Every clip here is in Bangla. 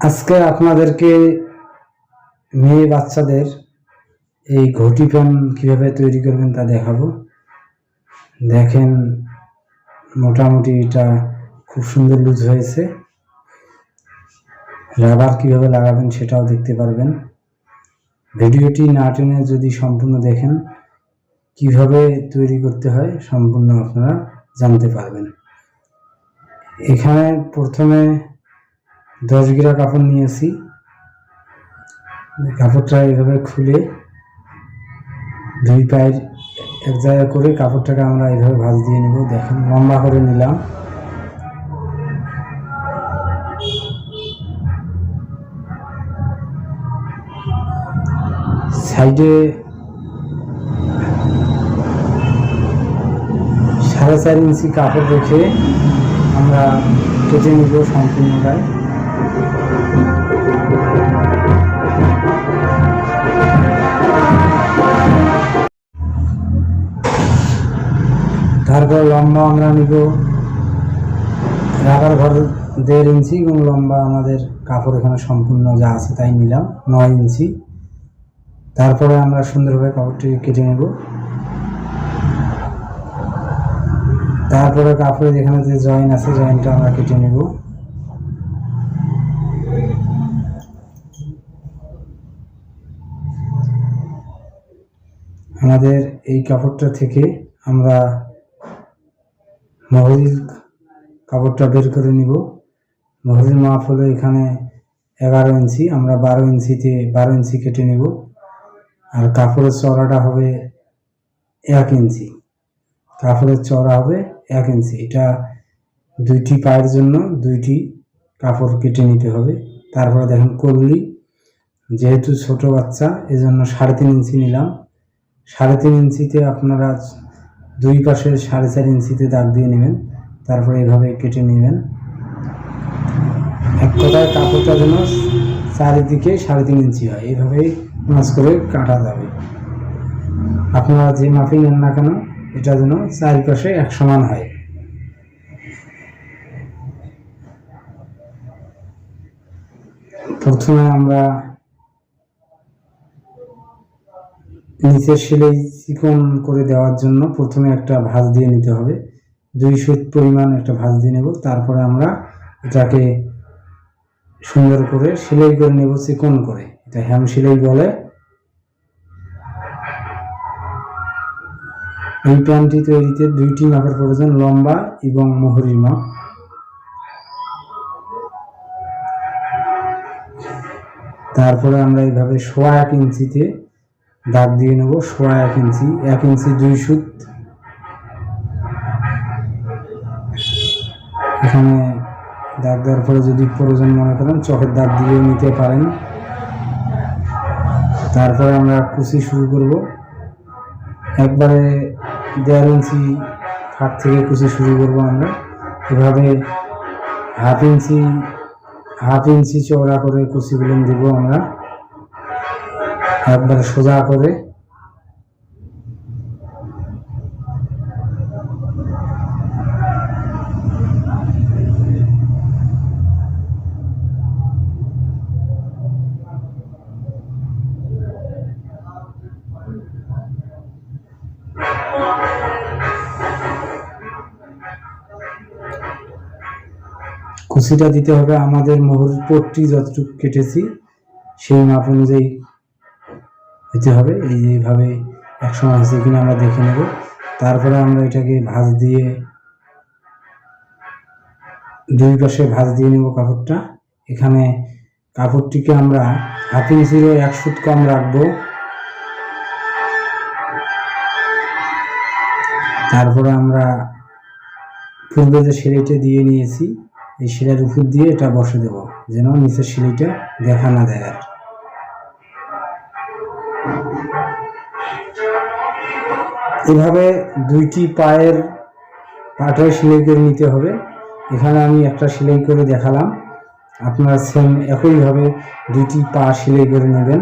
আজকে আপনাদেরকে মেয়ে বাচ্চাদের এই ঘটি প্যান কীভাবে তৈরি করবেন তা দেখাবো। দেখেন, মোটামুটি এটা খুব সুন্দর লুজ হয়েছে। রাবার কীভাবে লাগাবেন সেটাও দেখতে পারবেন। ভিডিওটি না টেনে যদি সম্পূর্ণ দেখেন, কীভাবে তৈরি করতে হয় সম্পূর্ণ আপনারা জানতে পারবেন। এখানে প্রথমে দশ গিরা কাপড় নিয়েছি কাপড়টা এভাবে খুলে দুই পায়ের এক জায়গায় করে কাপড়টাকে আমরা এভাবে ভাঁজ দিয়ে নেব। দেখেন, লম্বা করে নিলাম। সাইডে সাড়ে চার ইঞ্চি কাপড় রেখে আমরা কেটে নিব সম্পূর্ণটাই। তারপর লম্বা আমরা নিব রাবার ঘর দেড় ইঞ্চি এবং লম্বা আমাদের কাপড় এখানে সম্পূর্ণ যা আছে তাই নিলাম, নয় ইঞ্চি। তারপরে আমরা সুন্দরভাবে কাপড়টি কেটে নেব। তারপরে কাপড়ে যেখানে যে জয়েন আছে, জয়েনটা আমরা কেটে নেব। আমাদের এই কাপড়টা থেকে আমরা মহরির কাপড়টা বের করে নিব। মহরির মাপ হলো এখানে এগারো ইঞ্চি, আমরা বারো ইঞ্চিতে বারো ইঞ্চি কেটে নেব। আর কাপড়ের চড়াটা হবে এক ইঞ্চি। কাপড়ের চড়া হবে এক ইঞ্চি। এটা দুইটি পায়ের জন্য দুইটি কাপড় কেটে নিতে হবে। তারপরে দেখেন কল্লি, যেহেতু ছোট বাচ্চা, এজন্য সাড়ে তিন ইঞ্চি নিলাম। সাড়ে তিন ইঞ্চিতে আপনারা দুই পাশে সাড়ে চার ইঞ্চিতে দাগ দিয়ে নেবেন। তারপরে এভাবে কেটে নেবেন। এক কথায় কাপড়টা যেন চারিদিকে সাড়ে তিন ইঞ্চি হয়। এইভাবেই মাছ করে কাটা যাবে। আপনারা যে মাপি নেন না কেন, এটা যেন চারিপাশে এক সমান হয়। প্রথমে আমরা নিচের সেলাই চিকন করে দেওয়ার জন্য প্রথমে একটা ভাঁজ দিয়ে নিতে হবে। দুই সুত পরিমাণ একটা ভাঁজ দিয়ে নেব। তারপরে আমরা এটাকে সুন্দর করে সেলাই করে নেব চিকন করে। এটা হ্যাম সেলাই বলে। এই প্যান্টটি তৈরিতে দুইটি মাপের প্রয়োজন, লম্বা এবং মোহরির মাপ। তারপরে আমরা এইভাবে সোয়া এক ইঞ্চিতে দাগ দিয়ে নেব সোয়া এক ইঞ্চি এক ইঞ্চি দুই সুত। এখানে দাগ দেওয়ার পরে যদি প্রয়োজন মনে করেন চোখের দাগ দিয়ে নিতে পারেন। তারপরে আমরা কুচি শুরু করব। একবারে দেড় ইঞ্চি ফাঁক থেকে কুচি শুরু করব আমরা। এভাবে হাফ ইঞ্চি হাফ ইঞ্চি চওড়া করে কুচিগুলো দেবো আমরা। একবারে সোজা করে কুচিটা দিতে হবে আমাদের মোহর পট্টি যতটুকু কেটেছি সেই মাপ অনুযায়ী হতে হবে এইভাবে একসময় হয়েছে কিনা আমরা দেখে নেব। তারপরে আমরা এটাকে ভাঁজ দিয়ে, দুই পাশে ভাঁজ দিয়ে নেব কাপড়টা। এখানে কাপড়টিকে আমরা হাফ ইঞ্চিরও এক ফুট কম রাখব। তারপরে আমরা পূর্বে যে সেলাইটা দিয়ে নিয়েছি। এই শিলার উপর দিয়ে এটা বসে দেব, যেন নিচের সিলাইটা দেখা না দেয় আর এভাবে দুইটি পায়ের পাটায় সেলাই করে নিতে হবে। এখানে আমি একটা সেলাই করে দেখালাম। আপনারা সেম একইভাবে দুইটি পা সেলাই করে নেবেন।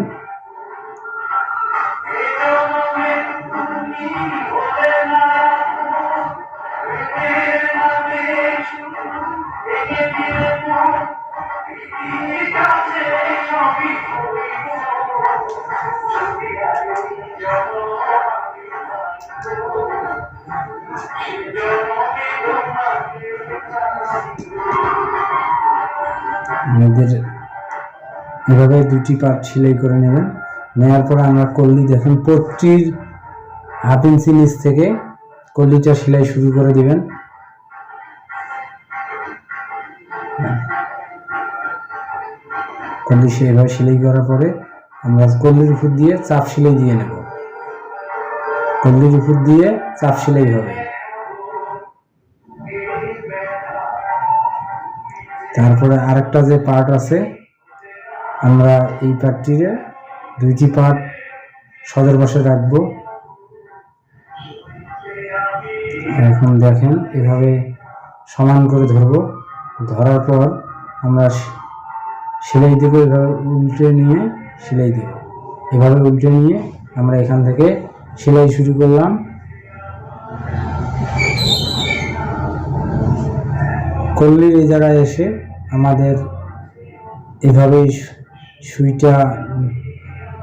আমাদের এভাবে দুটি পার্ট সেলাই করে নেবেন। নেওয়ার পরে আমরা কল্লি দেখুন, পট্টির হাফ ইঞ্চি নিচ থেকে কল্লিটা সেলাই শুরু করে দিবেন। কল্লি সেভাবে সেলাই করার পরে আমরা কল্লির উপর দিয়ে চাপ সেলাই দিয়ে নেব। কল্লির উপর দিয়ে চাপ সেলাই হবে। তারপরে আরেকটা যে পার্ট আছে, আমরা এই পার্টটিরে দুইটি পার্ট সদর বসে রাখব। এখন দেখেন, এভাবে সমান করে ধরবো। ধরার পর আমরা সেলাই দেব, এভাবে উল্টে নিয়ে সেলাই দেব। এভাবে উল্টে নিয়ে আমরা এখান থেকে সেলাই শুরু করলাম। কল্লির এই জায়গায় এসে আমাদের এভাবেই সুইটা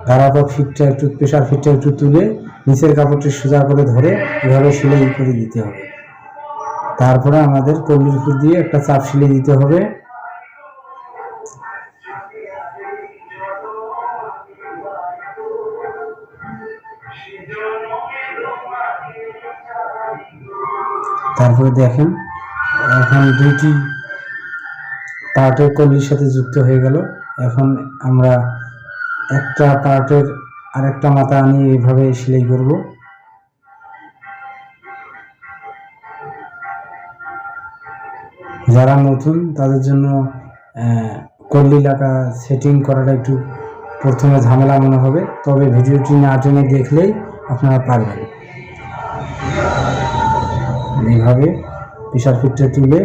ধারাপক ফিটটা একটু প্রেশার ফিটটা একটু তুলে নিচের কাপড়টি সোজা করে ধরে এভাবে সেলাই করে দিতে হবে। তারপরে আমাদের কল্লির উপর দিয়ে একটা চাপ সেলাই দিতে হবে। তারপরে দেখেন এখন দুইটি পার্টের কলির সাথে যুক্ত হয়ে গেল। এখন আমরা একটা পার্টের আরেকটা মাথা আনিয়ে এইভাবে সেলাই করব। যারা নতুন, তাদের জন্য কল্লি লাগা সেটিং করাটা একটু প্রথমে ঝামেলা মনে হবে। তবে ভিডিওটি না টেনে দেখলেই আপনারা পারবেন। এইভাবে প্রেশার ফিটটা তুলে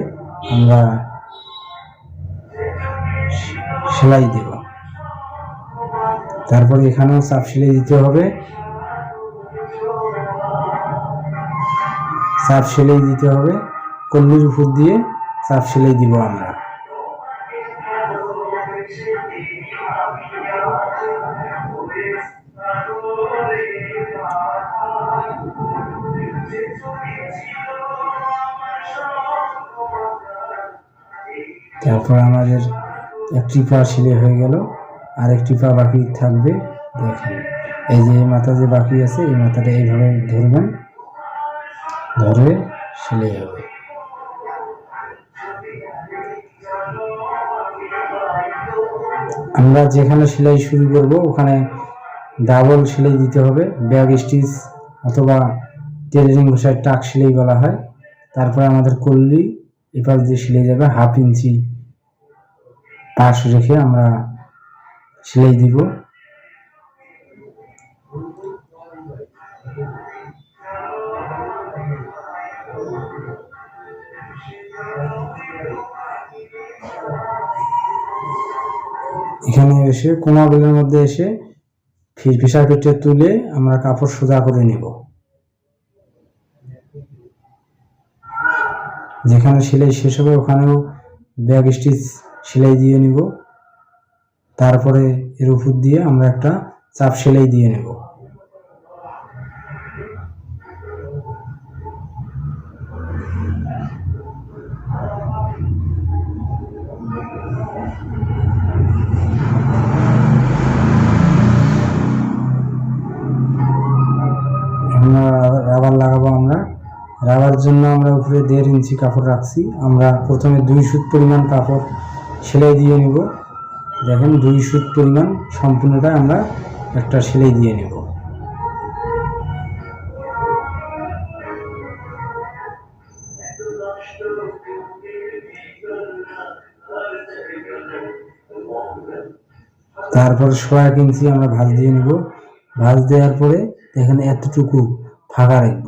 আমরা সেলাই দেব। তারপরে এখানেও চাপ সেলাই দিতে হবে। চাপ সেলাই দিতে হবে। কল্লির উপর দিয়ে চাপ সেলাই দিব আমরা। তারপর আমাদের একটি পা সেলাই হয়ে গেল। আর একটি পা বাকি থাকবে, দেখেন। এই যে এই মাথা যে বাকি আছে, এই মাথাটা এইভাবে ধরবেন। ধরে সেলাই হবে। আমরা যেখানে সেলাই শুরু করব, ওখানে ডাবল সেলাই দিতে হবে। ব্যাগ স্টিচ অথবা টেলারিং ভাষায় টাক সেলাই বলা হয়। তারপরে আমাদের কল্লি এপাশ দিয়ে সেলাই যাবে হাফ ইঞ্চি। পাশ রেখে আমরা সেলাই দিব। এখানে এসে কোমা মধ্যে এসে ফিসা ফিটে তুলে আমরা কাপড় সোজা করে নিব। যেখানে সেলাই শেষ হবে ওখানেও ব্যাগ স্টিচ সেলাই দিয়ে নিব। তারপরে এর উপর দিয়ে আমরা একটা চাপ সেলাই দিয়ে নেব। রাবার লাগাবো আমরা। রাবার জন্য আমরা উপরে দেড় ইঞ্চি কাপড় রাখছি। আমরা প্রথমে দুই সুত পরিমাণ কাপড় সেলাই দিয়ে নিব। দেখেন দুই সুত পরিমাণ সম্পূর্ণটা আমরা একটা সেলাই দিয়ে নেব। তারপর সোয়া ইঞ্চি আমরা ভাঁজ দিয়ে নিব। ভাঁজ দেওয়ার পরে এখানে এতটুকু ফাঁকা রাখব।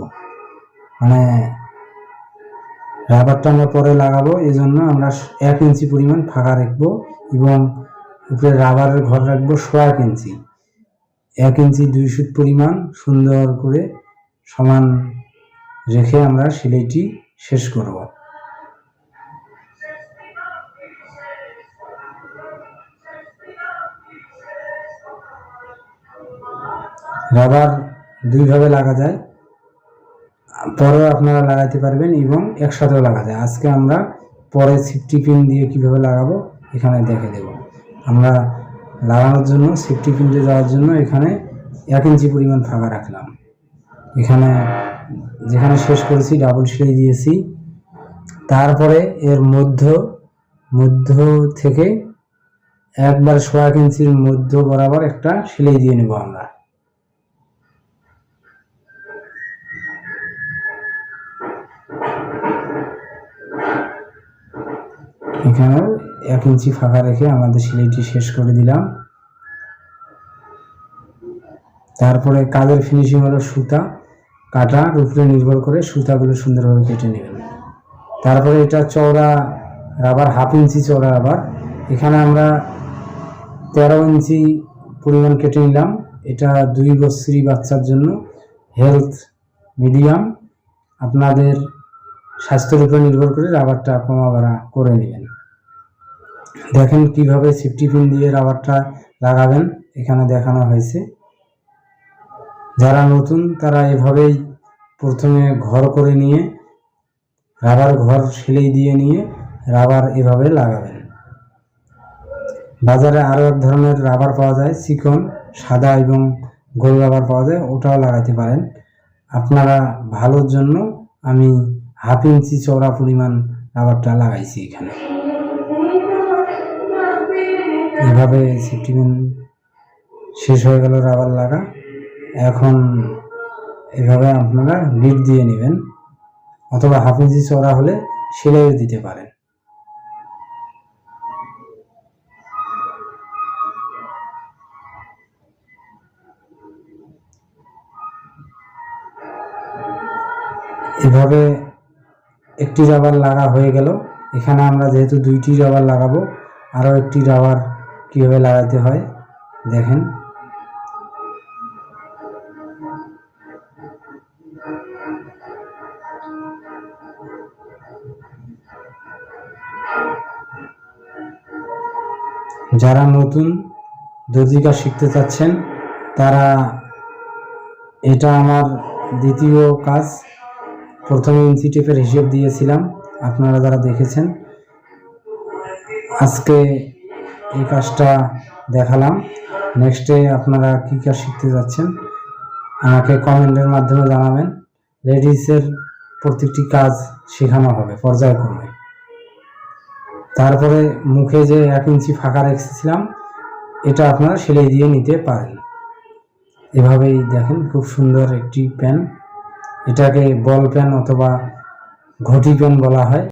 মানে রাবারটা আমরা পরে লাগাবো এই জন্য আমরা এক ইঞ্চি পরিমাণ ফাঁকা রাখব এবং উপরে রাবারের ঘর রাখব সোয়া এক ইঞ্চি। এক ইঞ্চি দুই সুত পরিমাণ সুন্দর করে সমান রেখে আমরা সেলাইটি শেষ করব। রাবার দুইভাবে লাগা যায়। পরেও আপনারা লাগাতে পারবেন এবং একসাথেও লাগা যায় আজকে আমরা পরে সেফটি পিন দিয়ে কীভাবে লাগাবো এখানে দেখে দেব। আমরা লাগানোর জন্য সেফটি পিন দিয়ে যাওয়ার জন্য এখানে এক ইঞ্চি পরিমাণ ফাঁকা রাখলাম। এখানে যেখানে শেষ করেছি ডাবল সেলাই দিয়েছি। তারপরে এর মধ্য মধ্য থেকে একবার সোয়া ইঞ্চির মধ্য বরাবর একটা সেলাই দিয়ে নেব আমরা। এখানেও এক ইঞ্চি ফাঁকা রেখে আমাদের সেলাইটি শেষ করে দিলাম। তারপরে কাজের ফিনিশিং হলো সুতা। কাটার উপরে নির্ভর করে সুতাগুলো সুন্দরভাবে কেটে নেবেন। তারপরে এটা চওড়া রাবার হাফ ইঞ্চি চওড়া রাবার এখানে আমরা তেরো ইঞ্চি পরিমাণ কেটে নিলাম। এটা দুই বছরই বাচ্চার জন্য হেলথ মিডিয়াম আপনাদের স্বাস্থ্যের উপর নির্ভর করে রাবারটা কমা করে নেবেন। দেখেন কীভাবে সেফটি পিন দিয়ে রাবারটা লাগাবেন, এখানে দেখানো হয়েছে। যারা নতুন, তারা এভাবেই প্রথমে ঘর করে নিয়ে রাবার ঘর সেলাই দিয়ে নিয়ে রাবার এভাবে লাগাবেন। বাজারে আরও এক ধরনের রাবার পাওয়া যায়, চিকন, সাদা এবং গোল রাবার পাওয়া যায়, ওটাও লাগাতে পারেন। আপনারা ভালোর জন্য আমি হাফ ইঞ্চি চওড়া পরিমাণ রাবারটা লাগাইছি এখানে। এভাবে সেফটি পিন শেষ হয়ে গেল রাবার লাগা। এখন এভাবে আপনারা লিড দিয়ে নেবেন অথবা হাফ ইঞ্চি চওড়া হলে সেলাইও দিতে পারেন। এভাবে একটি রাবার লাগা হয়ে গেল। এখানে আমরা যেহেতু দুইটি রাবার লাগাবো, আরও একটি রাবার কীভাবে লাগাতে হয়, দেখেন। যারা নতুন দর্জি কাজ শিখতে চাচ্ছেন, তারা এটা আমার দ্বিতীয় কাজ। প্রথমে ইঞ্চি হিসেব দিয়েছিলাম, আপনারা যারা দেখেছেন। আজকে এই কাজটা দেখালাম। নেক্সটে আপনারা কী কাজ শিখতে যাচ্ছেন, আমাকে কমেন্টের মাধ্যমে জানাবেন। লেডিসের প্রত্যেকটি কাজ শেখানো হবে পর্যায়ক্রমে। তারপরে মুখে যে এক ইঞ্চি ফাঁকা রেখেছিলাম, এটা আপনারা সেলাই দিয়ে নিতে পারেন। এভাবেই দেখেন, খুব সুন্দর একটি প্যান এটাকে বল প্যান অথবা ঘটি প্যান বলা হয়।